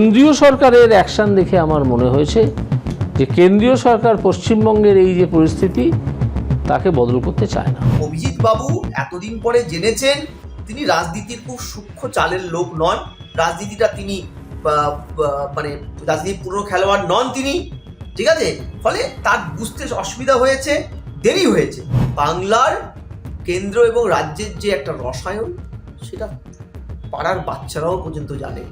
কেন্দ্রীয় সরকারের অ্যাকশন দেখে আমার মনে হয়েছে যে কেন্দ্রীয় সরকার পশ্চিমবঙ্গের এই যে পরিস্থিতি, তাকে বদল করতে চায় না। অভিজিৎ বাবু এতদিন পরে জেনেছেন তিনি রাজনীতির খুব সূক্ষ্ম চালের লোক নন। রাজনীতিটা তিনি মানে রাজনীতির পুরনো খেলোয়াড় নন তিনি। ঠিক আছে? ফলে তার বুঝতে অসুবিধা হয়েছে, দেরি হয়েছে। বাংলার কেন্দ্র এবং রাজ্যের যে একটা রসায়ন, সেটা পাড়ার বাচ্চারাও পর্যন্ত জানে।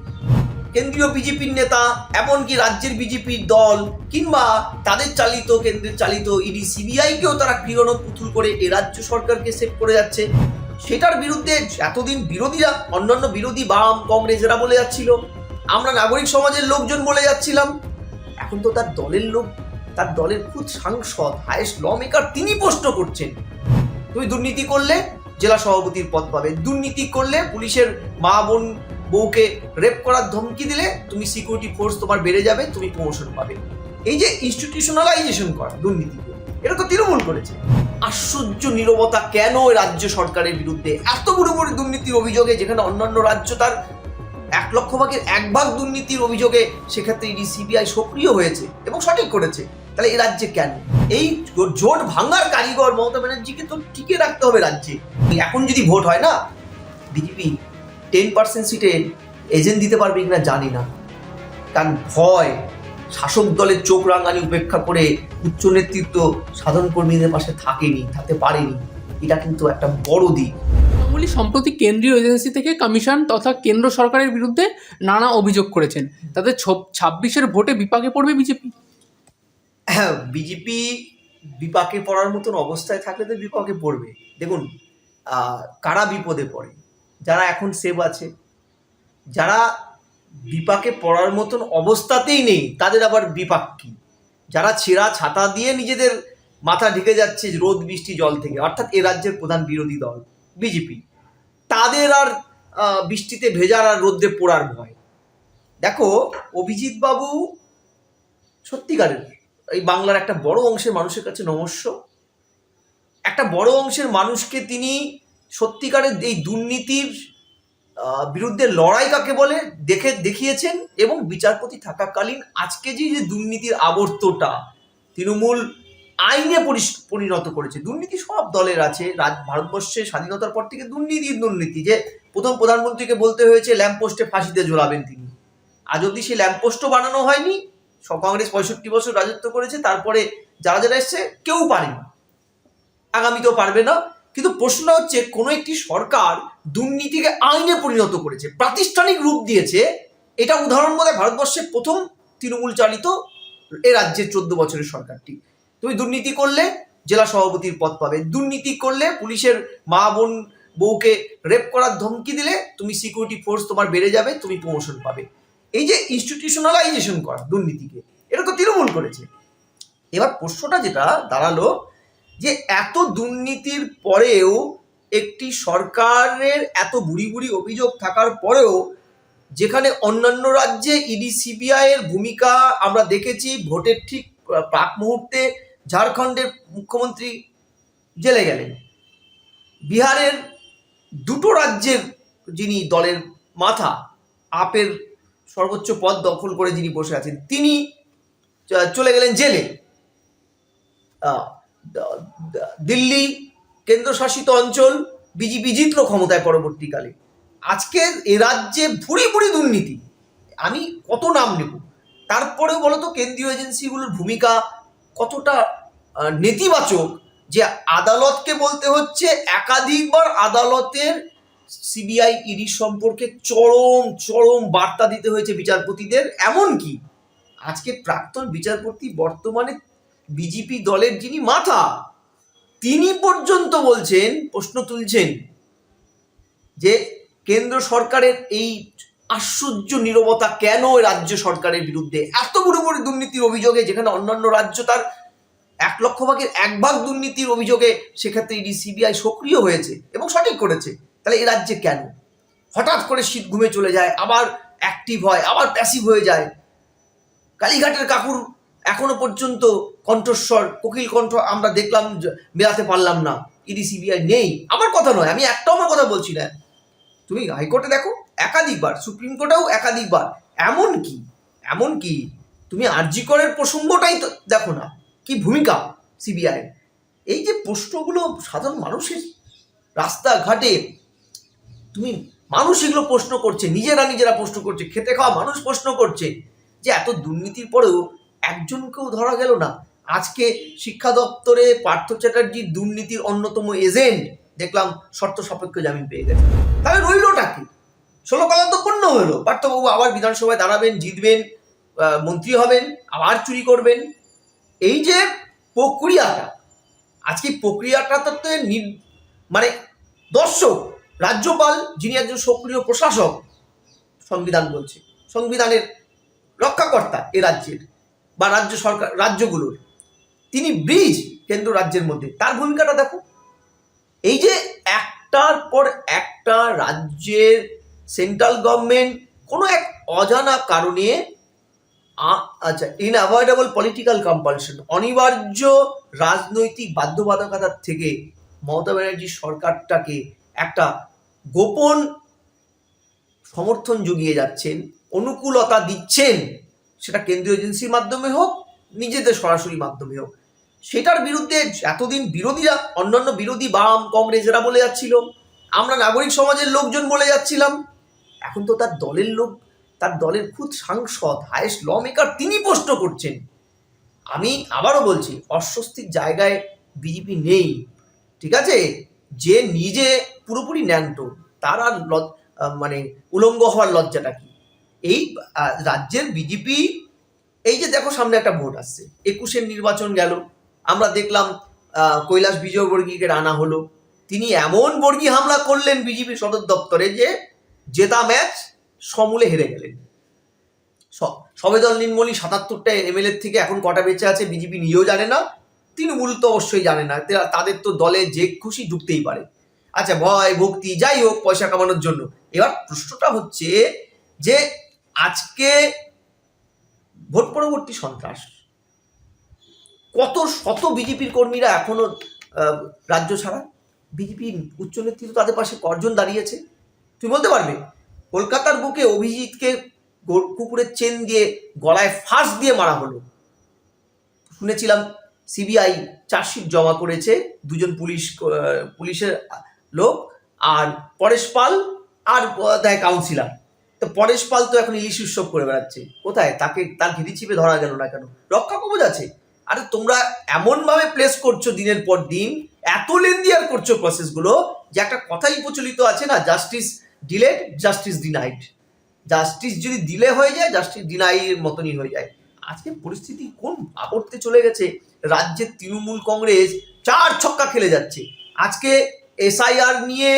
কেন্দ্রীয় বিজেপির নেতা, এমনকি রাজ্যের বিজেপির দল, কিংবা তাদের চালিত কেন্দ্রের চালিত ইডি সিবিআইকেও তারা ক্রীড়ন পুতুল করে এ রাজ্য সরকারকে সেভ করে যাচ্ছে। সেটার বিরুদ্ধে এতদিন বিরোধীরা, অন্যান্য বিরোধী বাম কংগ্রেসেরা বলে যাচ্ছিল। আমরা নাগরিক সমাজের লোকজন বলে যাচ্ছিলাম। এখন তো তার দলের লোক, তার দলের খুদ সাংসদ হায়েস্ট ল মেকার তিনি প্রশ্ন করছেন। তুমি দুর্নীতি করলে জেলা সভাপতির পদ পাবে। দুর্নীতি করলে পুলিশের মা বোন বউকে রেপ করার ধমকি দিলে তুমি সিকিউরিটি ফোর্স তোমার বেড়ে যাবে, তুমি প্রমোশন পাবে। এই যে ইনস্টিটিউশনালাইজেশন করা দুর্নীতিকে এটা তো তৃণমূল করেছে। আশ্চর্য নীরবতা কেন রাজ্য সরকারের বিরুদ্ধে? এত বড় বড় দুর্নীতির অভিযোগে যেখানে অন্যান্য রাজ্য তার এক লক্ষ ভাগের এক ভাগ দুর্নীতির অভিযোগে সেক্ষেত্রে ইডি, সিবিআই সক্রিয় হয়েছে এবং সঠিক করেছে। তাহলে এই রাজ্যে কেন? এই জোট ভাঙার কারিগর মমতা ব্যানার্জিকে তো টিকে রাখতে হবে রাজ্যে। এখন যদি ভোট হয় না, বিজেপি টেন পার্সেন্ট সিটে এজেন্ট দিতে পারবে কিনা জানি না। তার ভয় শাসক দলের চোখ রাঙানি উপেক্ষা করে উচ্চ নেতৃত্ব সাধারণ কর্মীদের পাশে থাকেনি থাকতে পারেনি। এটা কিন্তু একটা বড় দিক। তৃণমূলী সম্প্রতি কেন্দ্রীয় এজেন্সি থেকে কমিশন তথা কেন্দ্র সরকারের বিরুদ্ধে নানা অভিযোগ করেছেন। তাদের ছাব্বিশের ভোটে বিপাকে পড়বে বিজেপি। হ্যাঁ বিজেপি বিপাকে পড়ার মতন অবস্থায় থাকলে তো বিপাকে পড়বে। দেখুন কারা বিপদে পড়ে? যারা এখন সেভ আছে, যারা বিপাকে পড়ার মতন অবস্থাতেই নেই, তাদের আবার বিপাক কি? যারা ছেঁড়া ছাতা দিয়ে নিজেদের মাথা ঢেকে যাচ্ছে রোদ, বৃষ্টি, জল থেকে, অর্থাৎ এ রাজ্যের প্রধান বিরোধী দল, বিজেপি, তাদের আর বৃষ্টিতে ভেজার আর রোদ্রে পোড়ার ভয়। দেখো অভিজিৎ বাবু সত্যিকারের, এই বাংলার একটা বড় অংশের মানুষের কাছে নমস্য। একটা বড় অংশের মানুষকে তিনি সত্যিকারের এই দুর্নীতির বিরুদ্ধে লড়াই কাকে বলে দেখে, দেখিয়েছেন এবং বিচারপতি থাকাকালীন আজকে যে যে দুর্নীতির আবর্তটা তৃণমূল আইনে পরিণত করেছে, দুর্নীতি সব দলের আছে ভারতবর্ষে স্বাধীনতার পর থেকে দুর্নীতি দুর্নীতি, যে প্রথম প্রধানমন্ত্রীকে বলতে হয়েছে, ল্যাম্পপোস্টে ফাঁসিতে ঝোলাবেন তিনি। আজ অব্দি সেই ল্যাম্পপোস্টও বানানো হয়নি, সব কংগ্রেস পঁয়ষট্টি বছর রাজত্ব করেছে, তারপরে যারা যারা এসছে, কেউ পারেনি। আগামীতেও পারবে না কিন্তু প্রশ্ন হচ্ছে, কোনো একটি সরকার দুর্নীতিকে আইনে পরিণত করেছে, প্রাতিষ্ঠানিক রূপ দিয়েছে, এটা উদাহরণ বলে ভারতবর্ষের প্রথম তৃণমূল চালিত এ রাজ্যের চোদ্দ বছরের সরকারটি। তুমি দুর্নীতি করলে জেলা সভাপতির পদ পাবে, দুর্নীতি করলে পুলিশের মা বোন বউকে রেপ করার ধমকি দিলে তুমি সিকিউরিটি ফোর্স তোমার বেড়ে যাবে, তুমি প্রমোশন পাবে। এই যে ইনস্টিটিউশনালাইজেশন করা দুর্নীতিকে, এটা তো তৃণমূল করেছে। এবার প্রশ্নটা যেটা দাঁড়াল যে এত দুর্নীতির পরেও একটি সরকারের এত বুড়ি বুড়ি অভিযোগ থাকার পরেও যেখানে অন্যান্য রাজ্যে ইডি, সিবিআই এর ভূমিকা আমরা দেখেছি, ভোটের ঠিক প্রাক মুহূর্তে ঝাড়খণ্ডের মুখ্যমন্ত্রী জেলে গেলেন। বিহারের দুটো রাজ্যের যিনি দলের মাথা, আপের সর্বোচ্চ পদ দখল করে যিনি বসে আছেন, তিনি চলে গেলেন জেলে। দিল্লি কেন্দ্রশাসিত অঞ্চল, বিজেপি জিতল ক্ষমতায় পরবর্তীকালে। আজকে এ রাজ্যে ভুড়ি ভুড়ি দুর্নীতি। আমি কত নাম নেব? তারপরেও বলতো কেন্দ্রীয় এজেন্সিগুলোর ভূমিকা কতটা নেতিবাচক যে আদালতকে বলতে হচ্ছে একাধিকবার আদালতের সিবিআই ইডি সম্পর্কে চরম চরম বার্তা দিতে হয়েছে বিচারপতিদের। এমনকি আজকে প্রাক্তন বিচারপতি বর্তমানে বিজেপি দলের যিনি মাথা, তিনি পর্যন্ত বলছেন, প্রশ্ন তুলছেন যে কেন্দ্র সরকারের এই আশ্চর্য নীরবতা কেন রাজ্য সরকারের বিরুদ্ধে? এত বড় বড় দুর্নীতির অভিযোগে যেখানে অন্যান্য রাজ্য তার এক লক্ষ ভাগের এক ভাগ দুর্নীতির অভিযোগে সেক্ষেত্রে ইডি, সিবিআই সক্রিয় হয়েছে এবং সঠিক করেছে। তাহলে এই রাজ্যে কেন? হঠাৎ করে শীত ঘুমে চলে যায়, আবার অ্যাক্টিভ হয়, আবার প্যাসিভ হয়ে যায়। কালীঘাটের কাকুর এখনও পর্যন্ত কণ্ঠস্বর, কোকিল কণ্ঠ আমরা দেখলাম মেলাতে পারলাম না। ইডি, সিবিআই নেই। আমার কথা নয়, আমি একটাও আমার কথা বলছি না। তুমি হাইকোর্টে দেখো, একাধিকবার, সুপ্রিম কোর্টেও একাধিকবার। এমন কি? এমন কি? তুমি আরজিকরের প্রসঙ্গটাই তো দেখো না। কি ভূমিকা সিবিআই? এই যে প্রশ্নগুলো সাধারণ মানুষের রাস্তাঘাটে তুমি মানুষ এগুলো প্রশ্ন করছে, নিজেরা নিজেরা প্রশ্ন করছে, খেতে খাওয়া মানুষ প্রশ্ন করছে যে এত দুর্নীতির পরেও একজনকেও ধরা গেল না। আজকে শিক্ষা দপ্তরে পার্থ চ্যাটার্জির দুর্নীতির অন্যতম এজেন্ট, দেখলাম শর্ত সাপেক্ষ জামিন পেয়ে গেছে। তাহলে রইলটা কি? ষোলো তো পূর্ণ হলো। পার্থবাবু আবার বিধানসভায় দাঁড়াবেন, জিতবেন মন্ত্রী হবেন, আবার চুরি করবেন। এই যে প্রক্রিয়াটা, আজকে প্রক্রিয়াটা তো মানে দর্শক, রাজ্যপাল যিনি একজন সক্রিয় প্রশাসক, সংবিধান বলছে, সংবিধানের রক্ষাকর্তা এ রাজ্যের। বা রাজ্য সরকার, রাজ্যগুলোর। তিনি ব্রিজ কেন্দ্র রাজ্যের মধ্যে। তার ভূমিকাটা দেখো। এই যে একটার পর একটা রাজ্যের সেন্ট্রাল গভর্নমেন্ট কোনো এক অজানা কারণে আচ্ছা ইনঅ্যাভয়েডেবল পলিটিক্যাল কম্পালশন অনিবার্য রাজনৈতিক বাধ্যবাধকতার থেকে মমতা ব্যানার্জি সরকারটাকে একটা গোপন সমর্থন জুগিয়ে যাচ্ছেন, অনুকূলতা দিচ্ছেন সেটা কেন্দ্রীয় এজেন্সির মাধ্যমে হোক, নিজেদের সরাসরি মাধ্যমে হোক। সেটার বিরুদ্ধে এতদিন বিরোধীরা, অন্যান্য বিরোধী বাম কংগ্রেস এরা বলে যাচ্ছিল, আমরা নাগরিক সমাজের লোকজন বলে যাচ্ছিলাম। এখন তো তার দলের লোক, তার দলের খুদ সাংসদ, হায়েস্ট ল মেকার তিনি প্রশ্ন করছেন। আমি আবারও বলছি, অস্বস্তির জায়গায় বিজেপি নেই, ঠিক আছে? যে নিজে পুরোপুরি ন্যান্টো তার আর মানে উলঙ্গ হওয়ার লজ্জাটা কি? এই রাজ্যের বিজেপি, এই যে দেখো সামনে একটা ভোট আসছে, একুশের নির্বাচন গেল, আমরা দেখলাম কৈলাস বিজয়বর্গীকে রানা হলো, তিনি এমন বর্গী হামলা করলেন বিজেপি সদর দপ্তরে যে জেতা ম্যাচ সমূলে হেরে গেলেন। সবেদল নির্মলী সাতাত্তরটা এমএলএ থেকে এখন কটা বেঁচে আছে বিজেপি নিজেও জানে না, তৃণমূল তো অবশ্যই জানে না তাদের তো দলে যে খুশি ঢুকতেই পারে। আচ্ছা ভয়, ভক্তি, যাই হোক, পয়সা কামানোর জন্য। এবার প্রশ্নটা হচ্ছে যে আজকে ভোট পরবর্তী সন্ত্রাস। কত শত বিজেপির কর্মীরা এখনও রাজ্য ছাড়া? বিজেপি উচ্চ নেতৃত্ব তাদের পাশে কজন দাঁড়িয়েছে তুমি বলতে পারবে? কলকাতার বুকে অভিজিৎকে কুকুরের চেন দিয়ে গলায় ফাঁস দিয়ে মারা হলো। শুনেছিলাম, সিবিআই চার্জশিট জমা করেছে দুজন পুলিশ পুলিশের লোক আর পরেশ পাল আর দেয় কাউন্সিলর তো পরেশ পাল তো এখন ইলিশ উৎসব করে বেড়াচ্ছে। কোথায়? তাকে তার ঘিরি চিপে ধরা গেল না কেন? রক্ষা কবচ আছে। আরে তোমরা এমনভাবে প্লেস করছ দিনের পর দিন, এত লেন্দিয়ার করছ প্রসেসগুলো যে একটা কথাই প্রচলিত আছে না justice delayed justice denied justice যদি দিলে হয়ে যায় জাস্টিস ডিনাইয়ের মতনই হয়ে যায়। আজকে পরিস্থিতি কোন আপড়তে চলে গেছে? রাজ্যের তৃণমূল কংগ্রেস চার ছক্কা খেলে যাচ্ছে। আজকে এসআইআর নিয়ে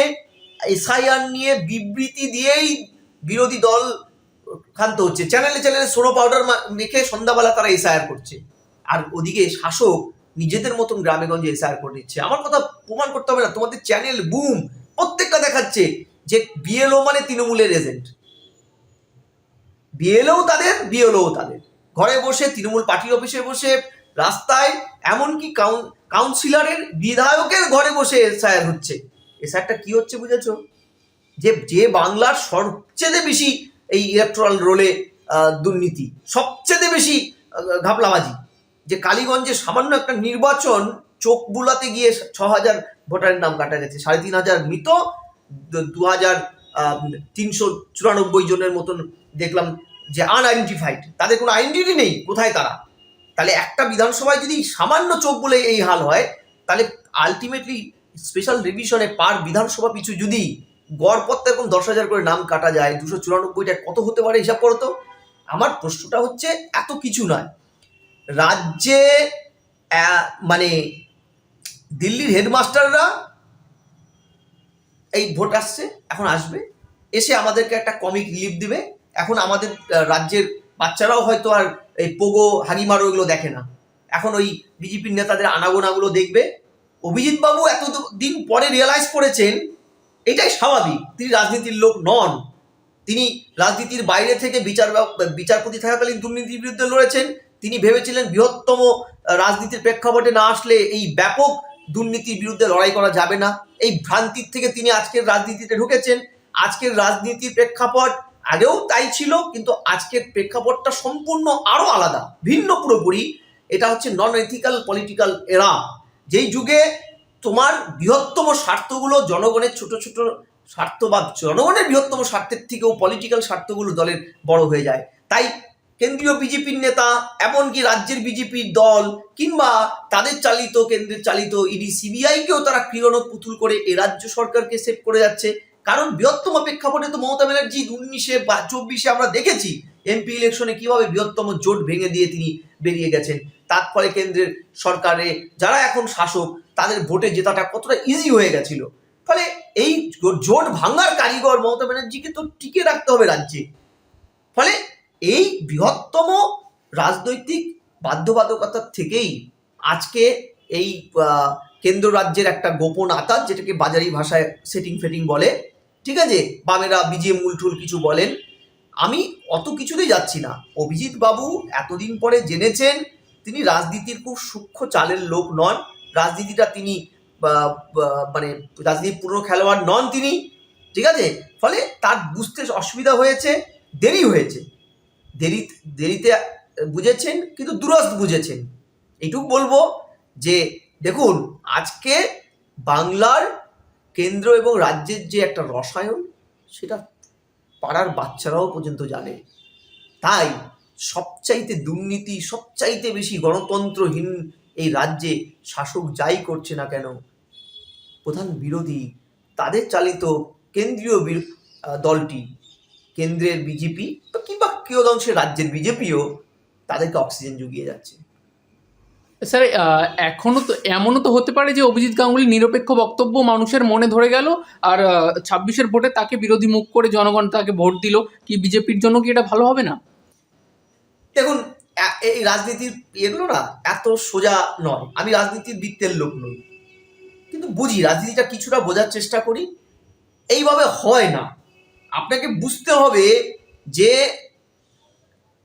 এসআইআর নিয়ে বিবৃতি দিয়েই বিরোধী দল ক্ষান্ত হচ্ছে। চ্যানেলে চ্যানেলে সোনো পাউডার মেখে সন্ধ্যাবেলা তারা এসআইআর করছে। আর ওদিকে শাসক নিজেদের মতন গ্রামে গঞ্জে এসআইআর করে দিচ্ছে আমার কথা প্রমাণ করতে হবে না, তোমাদের চ্যানেল বুম, প্রত্যেকটা দেখাচ্ছে যে বিএলও মানে তৃণমূলের এজেন্ট বিএলও তাদের বিএলও তাদের। ঘরে বসে, তৃণমূল পার্টি অফিসে বসে, রাস্তায়, এমনকি কাউন- কাউন্সিলরের বিধায়কের ঘরে বসে এসআইআর হচ্ছে। এসআইআরটা কি হচ্ছে বুঝেছ? যে যে বাংলার সবচেয়ে বেশি এই ইলেকট্রাল রোলে দুর্নীতি, সবচেয়ে বেশি ঘাপলাবাজি, যে কালীগঞ্জে সামান্য একটা নির্বাচন চোখ বুলাতে গিয়ে ছ হাজার ভোটারের নাম কাটা গেছে, সাড়ে তিন হাজার মৃত, দু হাজার তিনশো চুরানব্বই জনের মতন দেখলাম যে আনআইডেন্টিফাইড তাদের কোনো আইডেন্টিটি নেই, কোথায় তারা? তাহলে একটা বিধানসভায় যদি সামান্য চোখ বলে এই হাল হয়, তাহলে আলটিমেটলি স্পেশাল রিভিশনে পার বিধানসভা পিছু যদি গড়পত্তে এরকম দশ হাজার করে নাম কাটা যায়, দুশো চুরানব্বইটা কত হতে পারে হিসাব করো তো? আমার প্রশ্নটা হচ্ছে এত কিছু নয়। রাজ্যে মানে দিল্লির হেডমাস্টাররা এই ভোট আসছে, এখন আসবে। এসে আমাদেরকে একটা কমিক রিলিফ দিবে। এখন আমাদের রাজ্যের বাচ্চারাও হয়তো আর এই পোগো হাগিমারো এগুলো দেখে না। এখন ওই বিজেপির নেতাদের আনাগোনাগুলো দেখবে। অভিজিৎ বাবু এত দিন পরে রিয়েলাইজ করেছেন এটাই স্বাভাবিক। তিনি রাজনীতির লোক নন। তিনি রাজনীতির বাইরে থেকে বিচার বিচারপতি থাকাকালীন দুর্নীতির বিরুদ্ধে লড়েছেন। তিনি ভেবেছিলেন বৃহত্তম রাজনীতির প্রেক্ষাপটে না আসলে এই ব্যাপক দুর্নীতির বিরুদ্ধে লড়াই করা যাবে না। এই ভ্রান্তির থেকে তিনি আজকের রাজনীতিতে ঢুকেছেন। আজকের রাজনীতির প্রেক্ষাপট আগেও তাই ছিল, কিন্তু আজকের প্রেক্ষাপটটা সম্পূর্ণ আরও আলাদা, ভিন্ন পুরোপুরি। এটা হচ্ছে নন এথিক্যাল পলিটিক্যাল এরা যেই যুগে তোমার বৃহত্তম স্বার্থগুলো জনগণের ছোট ছোট স্বার্থ বা জনগণের বৃহত্তম স্বার্থের থেকেও পলিটিক্যাল স্বার্থগুলো দলের বড় হয়ে যায়। তাই কেন্দ্রীয় বিজেপির নেতা, এমনকি রাজ্যের বিজেপির দল, কিংবা তাদের চালিত, কেন্দ্রের চালিত ইডি, সিবিআইকেও তারা ক্রীড়নক পুতুল করে এ রাজ্য সরকারকে সেভ করে যাচ্ছে। কারণ বৃহত্তম প্রেক্ষাপটে তো মমতা ব্যানার্জি উনিশে বা চব্বিশে আমরা দেখেছি এমপি ইলেকশনে কীভাবে বৃহত্তম জোট ভেঙে দিয়ে তিনি বেরিয়ে গেছেন। তার ফলে কেন্দ্রের সরকারে যারা এখন শাসক, তাদের ভোটে জেতাটা কতটা ইজি হয়ে গেছিল? ফলে এই জোট ভাঙার কারিগর মমতা ব্যানার্জিকে তো টিকে রাখতে হবে রাজ্যে। ফলে এই বৃহত্তম রাজনৈতিক বাধ্যবাধকতার থেকেই আজকে এই কেন্দ্র রাজ্যের একটা গোপন আতাত যেটাকে বাজারি ভাষায় সেটিং ফেটিং বলে, ঠিক আছে? বামেরা বিজিএম উল্টুল কিছু বলেন। আমি অত কিছুতেই যাচ্ছি না। অভিজিৎ বাবু এতদিন পরে জেনেছেন তিনি রাজনীতির খুব সূক্ষ্ম চালের লোক নন। রাজনীতিটা তিনি মানে রাজনীতির পুরনো খেলোয়াড় নন তিনি। ঠিক আছে? ফলে তার বুঝতে অসুবিধা হয়েছে, দেরি হয়েছে। দেরি, দেরিতে বুঝেছেন, কিন্তু দুরস্ত বুঝেছেন। এইটুকু বলব যে, দেখুন, আজকে বাংলার কেন্দ্র এবং রাজ্যের যে একটা রসায়ন, সেটা পাড়ার বাচ্চারাও পর্যন্ত জানে। তাই সবচাইতে দুর্নীতি, সবচাইতে বেশি গণতন্ত্রহীন এই রাজ্যে শাসক যাই করছে না কেন? প্রধান বিরোধী তাদের চালিত কেন্দ্রীয় দলটি, কেন্দ্রের বিজেপি বা কিংবা কেউ অংশে রাজ্যের বিজেপিও তাদেরকে অক্সিজেন জুগিয়ে যাচ্ছে। স্যার এখনও তো, এমনও তো হতে পারে যে অভিজিৎ গাঙ্গুলি নিরপেক্ষ বক্তব্য মানুষের মনে ধরে গেল আর ছাব্বিশের ভোটে তাকে বিরোধী মুখ করে জনগণ তাকে ভোট দিল। কি বিজেপির জন্য কি এটা ভালো হবে না? দেখুন এই রাজনীতির এগুলো না এত সোজা নয়। আমি রাজনীতির বৃত্তের লোক নই। কিন্তু বুঝি রাজনীতিটা কিছুটা বোঝার চেষ্টা করি। এইভাবে হয় না। আপনাকে বুঝতে হবে যে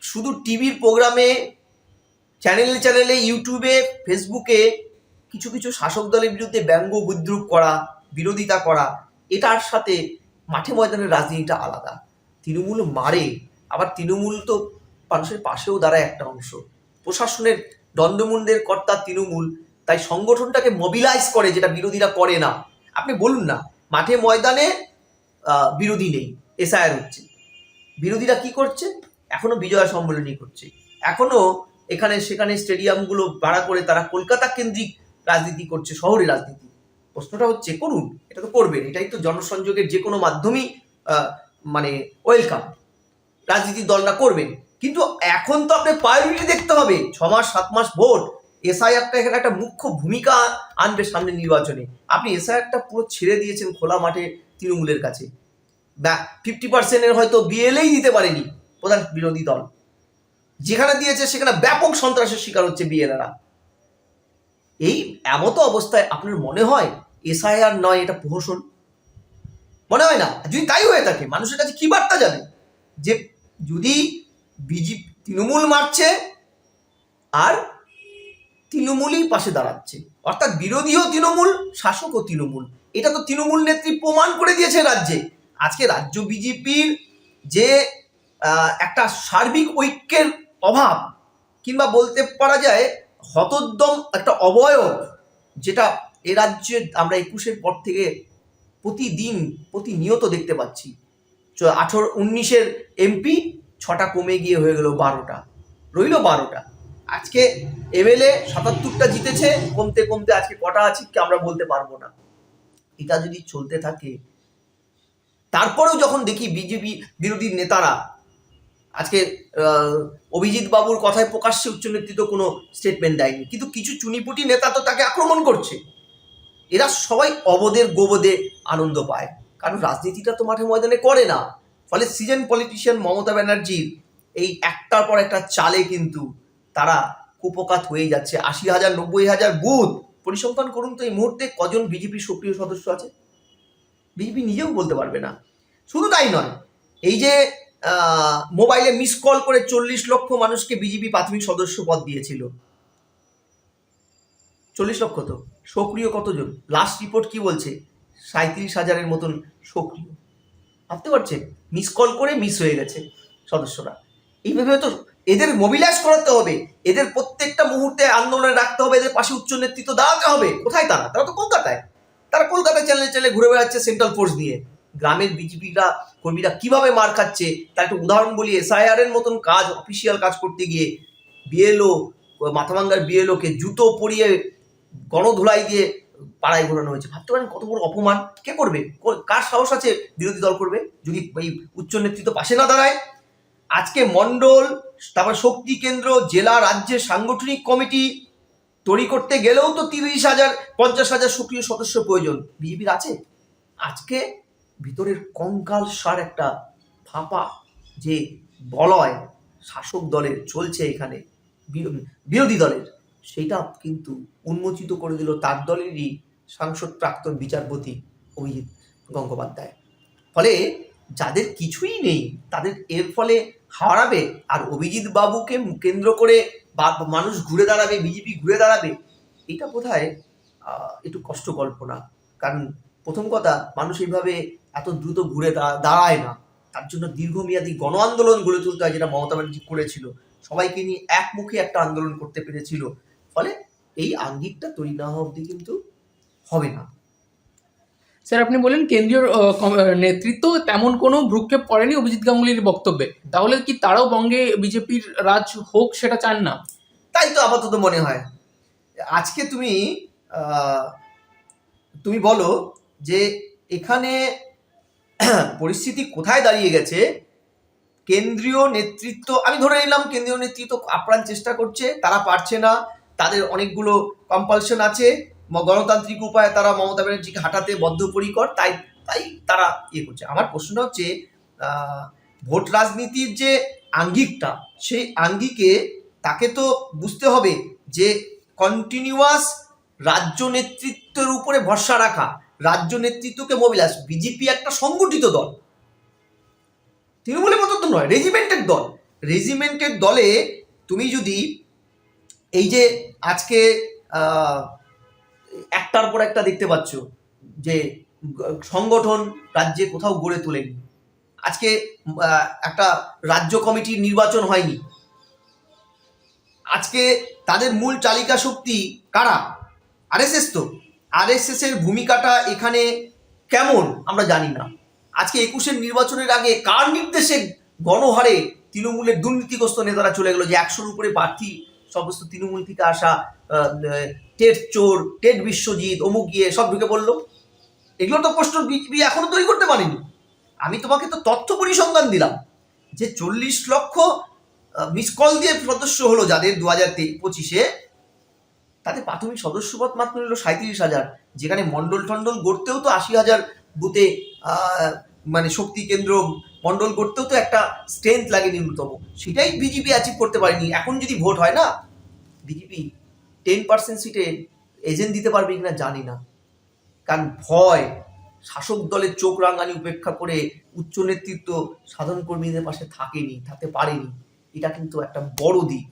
শুধু টিভির প্রোগ্রামে, চ্যানেলে চ্যানেলে, ইউটিউবে, ফেসবুকে কিছু কিছু শাসক দলের বিরুদ্ধে ব্যঙ্গ বিদ্রুপ করা, বিরোধিতা করা, এটার সাথে মাঠে ময়দানের রাজনীতিটা আলাদা। তৃণমূল মারে, আবার তৃণমূল তো মানুষের পাশেও দাঁড়ায় একটা অংশ। প্রশাসনের দণ্ডমুণ্ডের কর্তা তৃণমূল তাই সংগঠনটাকে মোবিলাইজ করে যেটা বিরোধীরা করে না। আপনি বলুন না, মাঠে ময়দানে বিরোধী নেই, এসআইআর হচ্ছে। বিরোধীরা কি করছে? এখনও বিজয় সম্মেলনী করছে। এখনও এখানে সেখানে স্টেডিয়ামগুলো ভাড়া করে তারা কলকাতা কেন্দ্রিক রাজনীতি করছে, শহরে রাজনীতি। প্রশ্নটা হচ্ছে, করুন, এটা তো করবেন, এটাই তো জনসংযোগের যে কোনো মাধ্যমেই মানে ওয়েলকাম রাজনীতির দলরা করবেন কিন্তু এখন তো আপনার প্রায়োরিটি দেখতে হবে। ছ মাস, সাত মাস ভোট এসআইআরটা এখানে একটা মুখ্য ভূমিকা আনবে সামনে নির্বাচনে। আপনি এসআইআরটা পুরো ছেড়ে দিয়েছেন খোলা মাঠে তৃণমূলের কাছে। ফিফটি পার্সেন্টের হয়তো বিএলএই দিতে পারেনি প্রধান বিরোধী দল। যেখানে দিয়েছে সেখানে ব্যাপক সন্ত্রাসের শিকার হচ্ছে বিএলএরা এই, এমতো অবস্থায় আপনার মনে হয় এসআইআর নয় এটা প্রহসন? মনে হয় না? যদি তাই হয়ে থাকে, মানুষের কাছে কি বার্তা যাবে? যে যদি বিজেপি তৃণমূল মারছে আর তৃণমূলই পাশে দাঁড়াচ্ছে। অর্থাৎ বিরোধীও তৃণমূল, শাসকও তৃণমূল। এটা তো তৃণমূল নেত্রী প্রমাণ করে দিয়েছে রাজ্যে। আজকে রাজ্য বিজেপির যে একটা সার্বিক ঐক্যের অভাব কিংবা বলতে পারা যায় হতোদ্যম একটা অবয়ব যেটা এ রাজ্যে আমরা একুশের পর থেকে প্রতিদিন প্রতিনিয়ত দেখতে পাচ্ছি। আঠেরো, উনিশের এমপি ছটা কমে গিয়ে হয়ে গেল বারোটা। রইল বারোটা। আজকে এমএলএ সাতাত্তরটা জিতেছে, কমতে কমতে আজকে কটা আছে কি আমরা বলতে পারব না। এটা যদি চলতে থাকে, তারপরেও যখন দেখি বিজেপি বিরোধী নেতারা, আজকে অভিজিৎ বাবুর কথায় প্রকাশ্যে উচ্চ নেতৃত্ব কোনো স্টেটমেন্ট দেয়নি। কিন্তু কিছু চুনিপুটি নেতা তো তাকে আক্রমণ করছে। এরা সবাই অবদের গোবদে আনন্দ পায়। কারণ রাজনীতিটা তো মাঠে ময়দানে করে না। ফলে সিজন পলিটিশিয়ান মমতা ব্যানার্জির এই একটার পর একটা চালে কিন্তু তারা কুপকাত হয়ে যাচ্ছে। আশি হাজার, নব্বই হাজার বুথ পরিসংখ্যান করুন তো এই মুহূর্তে কজন বিজেপির সক্রিয় সদস্য আছে? বিজেপি নিজেও বলতে পারবে না। শুধু তাই নয়, এই যে মোবাইলে মিস কল করে চল্লিশ লক্ষ মানুষকে বিজেপি প্রাথমিক সদস্য পদ দিয়েছিল। চল্লিশ লক্ষ তো। সক্রিয় কতজন? লাস্ট রিপোর্ট কি বলছে? সাঁত্রিশ হাজারের মতন সক্রিয়। ভাবতে পারছেন? মিস কল করে মিস হয়ে গেছে সদস্যরা। এইভাবে তো এদের মোবিলাইজ করাতে হবে, এদের প্রত্যেকটা মুহূর্তে আন্দোলনে রাখতে হবে, এদের পাশে উচ্চ নেতৃত্ব দাঁড়াতে হবে। কোথায় তারা? তারা তো কলকাতায়। তারা কলকাতায় চ্যানেলে চ্যানেলে ঘুরে বেড়াচ্ছে সেন্ট্রাল ফোর্স নিয়ে। গ্রামের বিজেপিরা, কর্মীরা কীভাবে মার খাচ্ছে? তার একটা উদাহরণ বলি এসআইআর এর মতন কাজ অফিসিয়াল কাজ করতে গিয়ে বিএলও মাথাভাঙ্গার বিএলওকে জুতো পরিয়ে গণধুলাই দিয়ে পাড়ায় ঘোরানো হয়েছে। ভাবতে পারেন কত বড় অপমান। কে করবে? কার সাহস আছে বিরোধী দল করবে? যদি এই উচ্চ নেতৃত্ব পাশে না দাঁড়ায়? আজকে মন্ডল তারপর শক্তি কেন্দ্র, জেলা, রাজ্যের সাংগঠনিক কমিটি তৈরি করতে গেলেও তো তিরিশ হাজার, পঞ্চাশ হাজার সক্রিয় সদস্য প্রয়োজন। বিজেপির আছে। আজকে ভিতরের কঙ্কাল সার একটা ফাঁপা যে বলয় শাসক দলের চলছে এখানে। বিরোধী দলের। সেইটা কিন্তু উন্মোচিত করে দিল তার দলেরই সাংসদ প্রাক্তন বিচারপতি অভিজিৎ গঙ্গোপাধ্যায়। ফলে যাদের কিছুই নেই, তাদের এর ফলে হারাবে আর অভিজিৎ বাবুকে কেন্দ্র করে বা- মানুষ ঘুরে দাঁড়াবে, বিজেপি ঘুরে দাঁড়াবে, এটা বোধহয় একটু কষ্ট কল্পনা। কারণ প্রথম কথা, মানুষ এইভাবে এত দ্রুত ঘুরে দাঁড়ায় না। তার জন্য দীর্ঘমেয়াদী গণ আন্দোলন গড়ে তুলতে হয়, যেটা মমতা ব্যানার্জি করেছিল। সবাইকে নিয়ে একমুখে একটা আন্দোলন করতে পেরেছিল। এই আঙ্গিকটা তৈরি না হওয়া অব্দি কিন্তু হবে না। স্যার আপনি বলেন কেন্দ্রীয় নেতৃত্ব তেমন কোনো ভ্রুক্ষেপ করেনি অভিজিৎ গাঙ্গুলির বক্তব্যে। তাহলে কি তারাও বঙ্গে বিজেপির রাজ হোক সেটা চান না? তাই তো আপাতত মনে হয়। আজকে তুমি আহ, তুমি বলো যে এখানে পরিস্থিতি কোথায় দাঁড়িয়ে গেছে? কেন্দ্রীয় নেতৃত্ব আমি ধরে নিলাম কেন্দ্রীয় নেতৃত্ব আপ্রাণ চেষ্টা করছে তারা পারছে না। তাদের অনেকগুলো কম্পালশন আছে। গণতান্ত্রিক উপায়ে তারা মমতা ব্যানার্জিকে হাঁটাতে বদ্ধপরিকর, তাই তাই তারা ইয়ে করছে। আমার প্রশ্ন হচ্ছে ভোট রাজনীতির যে আঙ্গিকটা, সেই আঙ্গিকে তাকে তো বুঝতে হবে যে কন্টিনিউয়াস রাজ্য নেতৃত্বের উপরে ভরসা রাখা, রাজ্য নেতৃত্বকে মোবিলাস বিজেপি একটা সংগঠিত দল। তৃণমূলের মতো তো নয় রেজিমেন্টের দল। রেজিমেন্টের দলে তুমি যদি এই যে আজকে একটার পর একটা দেখতে পাচ্ছ যে সংগঠন রাজ্যে কোথাও গড়ে তোলেনি। আজকে একটা রাজ্য কমিটির নির্বাচন হয়নি। আজকে তাদের মূল চালিকা শক্তি কারা? আরএসএস তো। আরএসএস এর ভূমিকাটা এখানে কেমন আমরা জানি না। আজকে একুশের নির্বাচনের আগে কার নির্দেশে গণহারে তৃণমূলের দুর্নীতিগ্রস্ত নেতারা চলে গেল যে একশোর উপরে প্রার্থী সমস্ত তৃণমূল থেকে আসা টেট চোর, টেট বিশ্বজিৎ, অমুক গিয়ে সব ঢুকে পড়ল। এগুলো তো প্রশ্ন বিজেপি এখনও তৈরি করতে পারেনি। আমি তোমাকে তো তথ্য পরিসংখ্যান দিলাম যে চল্লিশ লক্ষ মিস কল দিয়ে সদস্য হলো যাদের দু হাজার পঁচিশে। তাদের প্রাথমিক সদস্যপদ মাত্র হলো সাঁত্রিশ হাজার। যেখানে মন্ডল টন্ডল গড়তেও তো আশি হাজার বুথে মানে শক্তি কেন্দ্র মন্ডল করতেও তো একটা স্ট্রেংথ লাগে ন্যূনতম। সেটাই বিজেপি অ্যাচিভ করতে পারেনি। এখন যদি ভোট হয় না বিজেপি টেন পার্সেন্ট সিটে এজেন্ট দিতে পারবে কিনা জানি না। কারণ ভয়, শাসক দলের চোখ রাঙানি উপেক্ষা করে উচ্চ নেতৃত্ব সাধারণ কর্মীদের পাশে থাকেনি, থাকতে পারেনি। এটা কিন্তু একটা বড় দিক।